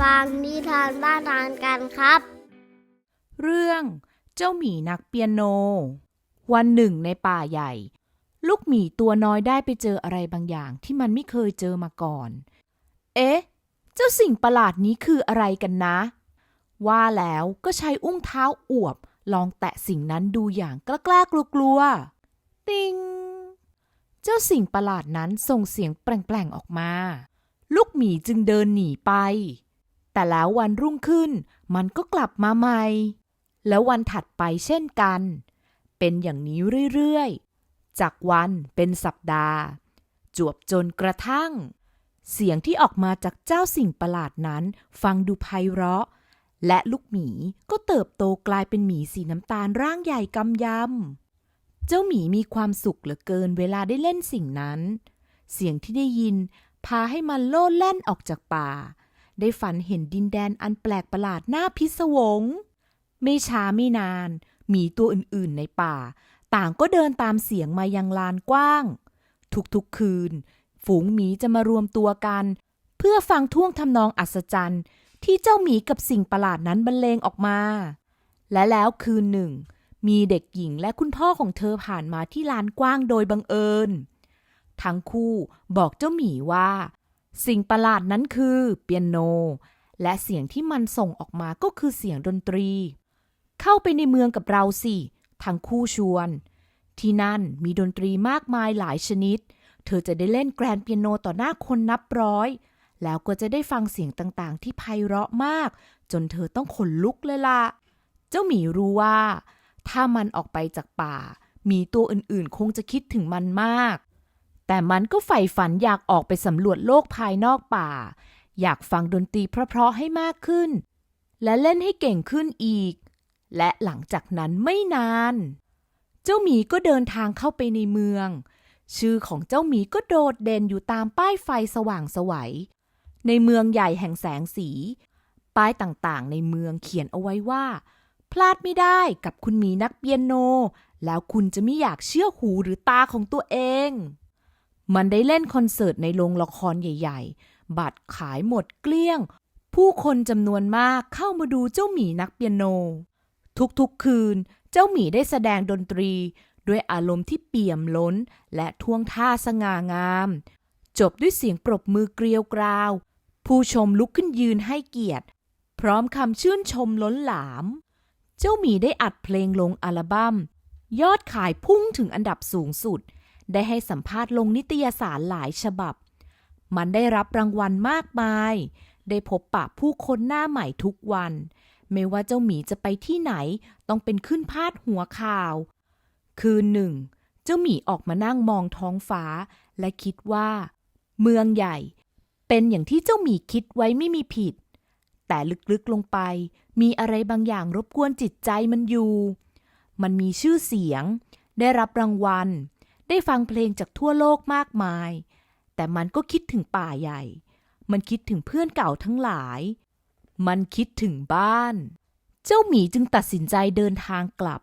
ฟังนิทานบ้านทานกันครับ เรื่องเจ้าหมีนักเปียโน วันหนึ่งในป่าใหญ่ ลูกหมีตัวน้อยได้ไปเจออะไรบางอย่างที่มันไม่เคยเจอมาก่อน เอ๊ะ เจ้าสิ่งประหลาดนี้คืออะไรกันนะ ว่าแล้วก็ใช้อุ้งเท้าอวบ ลองแตะสิ่งนั้นดูอย่างกล้าๆกลัวๆติงเจ้าสิ่งประหลาดนั้นส่งเสียงแปลงๆออกมา ลูกหมีจึงเดินหนีไป แต่แล้ววันรุ่งขึ้น มันก็กลับมาใหม่ แล้ววันถัดไปเช่นกัน เป็นอย่างนี้เรื่อยๆ จากวันเป็นสัปดาห์ จวบจนกระทั่ง เสียงที่ออกมาจากเจ้าสิ่งประหลาดนั้น ฟังดูไพเราะ และลูกหมีก็เติบโตกลายเป็นหมีสีน้ำตาลร่างใหญ่กำยำ เจ้าหมีมีความสุขเหลือเกินเวลาได้เล่นสิ่งนั้น เสียงที่ได้ยินพาให้มันโลดแล่นออกจากป่า ได้ฝันเห็นดินแดนอันแปลกประหลาดน่าพิศวง ไม่ช้าไม่นาน หมีตัวอื่นๆในป่า ต่างก็เดินตามเสียงมายังลานกว้าง ทุกๆคืน ฝูงหมีจะมารวมตัวกัน เพื่อฟังท่วงทำนองอัศจรรย์ ที่เจ้าหมีกับสิ่งประหลาดนั้นบรรเลงออกมา และแล้วคืนหนึ่ง มีเด็กหญิงและคุณพ่อของเธอผ่านมาที่ลานกว้างโดยบังเอิญทั้งคู่บอกเจ้าหมีว่า สิ่งประหลาดนั้นคือเปียโน และเสียงที่มันส่งออกมาก็คือเสียงดนตรี เข้าไปในเมืองกับเราสิทั้งคู่ชวน ที่นั่นมีดนตรีมากมายหลายชนิด เธอจะได้เล่นแกรนเปียโนต่อหน้าคนนับร้อย แล้วก็จะได้ฟังเสียงต่างๆ ที่ไพเราะมาก จนเธอต้องขนลุกเลยล่ะ เจ้าหมีรู้ว่า ถ้ามันออกไปจากป่ามีตัวอื่นๆ คงจะคิดถึงมันมาก แต่มันก็ใฝ่ฝันอยากออกไปสำรวจโลกภายนอกป่า อยากฟังดนตรีเพราะๆให้มากขึ้น และเล่นให้เก่งขึ้นอีก และหลังจากนั้นไม่นาน เจ้าหมีก็เดินทางเข้าไปในเมือง ชื่อของเจ้าหมีก็โดดเด่นอยู่ตามป้ายไฟสว่างไสวัย ในเมืองใหญ่แห่งแสงสี ป้ายต่างๆ ในเมืองเขียนเอาไว้ว่า พลาดไม่ได้กับคุณหมีนักเปียโน แล้วคุณจะไม่อยากเชื่อหูหรือตาของตัวเอง มันได้เล่นคอนเสิร์ตในโรงละครใหญ่ ๆ บัตรขายหมดเกลี้ยง ผู้คนจำนวนมากเข้ามาดูเจ้าหมีนักเปียโน ทุกๆคืน เจ้าหมีได้แสดงดนตรี ด้วยอารมณ์ที่เปี่ยมล้น และท่วงท่าสง่างาม จบด้วยเสียงปรบมือเกลียวกราว ผู้ชมลุกขึ้นยืนให้เกียรติ พร้อมคำชื่นชมล้นหลาม เจ้าหมีได้อัดเพลงลงอัลบัม้มยอดขายพุ่งถึงอันดับสูงสุด ได้ให้สัมภาษณ์ลงนิตยสารหลายฉบับ มันได้รับรางวัลมากมาย ได้พบปะผู้คนหน้าใหม่ทุกวัน ไม่ว่าเจ้าหมีจะไปที่ไหน ต้องเป็นขึ้นพาดหัวข่าว คืนหนึ่ง เจ้าหมีออกมานั่งมองท้องฟ้า และคิดว่า เมืองใหญ่ เป็นอย่างที่เจ้าหมีคิดไว้ไม่มีผิด แต่ลึกๆลงไป มีอะไรบางอย่างรบกวนจิตใจมันอยู่ มันมีชื่อเสียง ได้รับรางวัล ได้ฟังเพลงจากทั่วโลกมากมาย แต่มันก็คิดถึงป่าใหญ่ มันคิดถึงเพื่อนเก่าทั้งหลาย มันคิดถึงบ้าน เจ้าหมีจึงตัดสินใจเดินทางกลับ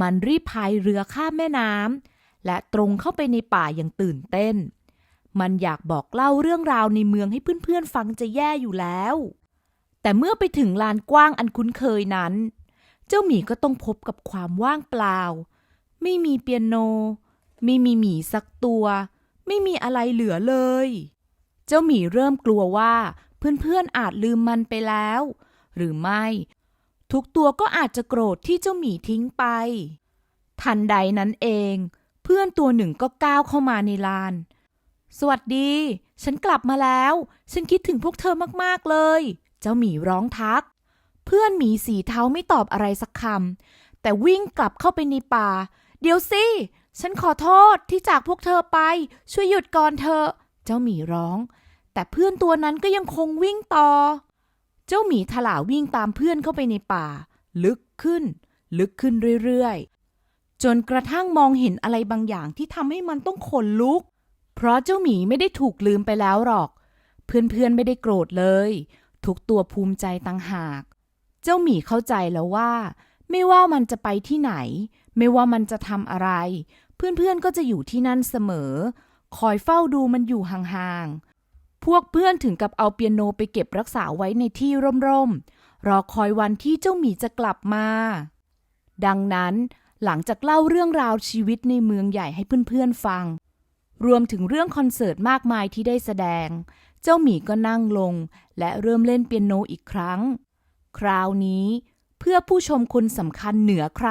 มันรีบพายเรือข้ามแม่น้ำและตรงเข้าไปในป่าอย่างตื่นเต้น มันอยากบอกเล่าเรื่องราวในเมืองให้เพื่อนๆฟังจะแย่อยู่แล้ว แต่เมื่อไปถึงลานกว้างอันคุ้นเคยนั้น เจ้าหมีก็ต้องพบกับความว่างเปล่า ไม่มีเปียโน ไม่มีหมีสักตัว ไม่มีอะไรเหลือเลย เจ้าหมีเริ่มกลัวว่า เพื่อนๆอาจลืมมันไปแล้ว หรือไม่ ทุกตัวก็อาจจะโกรธที่เจ้าหมีทิ้งไป ทันใดนั้นเอง เพื่อนตัวหนึ่งก็ก้าวเข้ามาในลาน สวัสดี ฉันกลับมาแล้ว ฉันคิดถึงพวกเธอมากๆเลย เจ้าหมีร้องทัก เพื่อนหมีสีเทาไม่ตอบอะไรสักคำแต่วิ่งกลับเข้าไปในป่า เดี๋ยวสิ ฉันขอโทษที่จากพวกเธอไป ช่วยหยุดก่อนเถอเจ้าหมีร้อง แต่เพื่อนตัวนั้นก็ยังคงวิ่งต่อ เจ้าหมีถลาวิ่งตามเพื่อนเข้าไปในป่า ลึกขึ้น ลึกขึ้นเรื่อยๆ จนกระทั่งมองเห็นอะไรบางอย่างที่ทำให้มันต้องขนลุก เพราะเจ้าหมีไม่ได้ถูกลืมไปแล้วหรอก เพื่อนๆไม่ได้โกรธเลย ทุกตัวภูมิใจต่างหาก เจ้าหมีเข้าใจแล้วว่า ไม่ว่ามันจะไปที่ไหนไม่ว่ามันจะทำอะไร เพื่อนๆก็จะอยู่ที่นั่นเสมอ คอยเฝ้าดูมันอยู่ห่างๆ พวกเพื่อนถึงกับเอาเปียโนไปเก็บรักษาไว้ในที่ร่มๆ รอคอยวันที่เจ้าหมีจะกลับมา ดังนั้นหลังจากเล่าเรื่องราวชีวิตในเมืองใหญ่ให้เพื่อนๆฟัง รวมถึงเรื่องคอนเสิร์ตมากมายที่ได้แสดง เจ้าหมีก็นั่งลง และเริ่มเล่นเปียโนอีกครั้ง คราวนี้เพื่อผู้ชมคนสำคัญเหนือใคร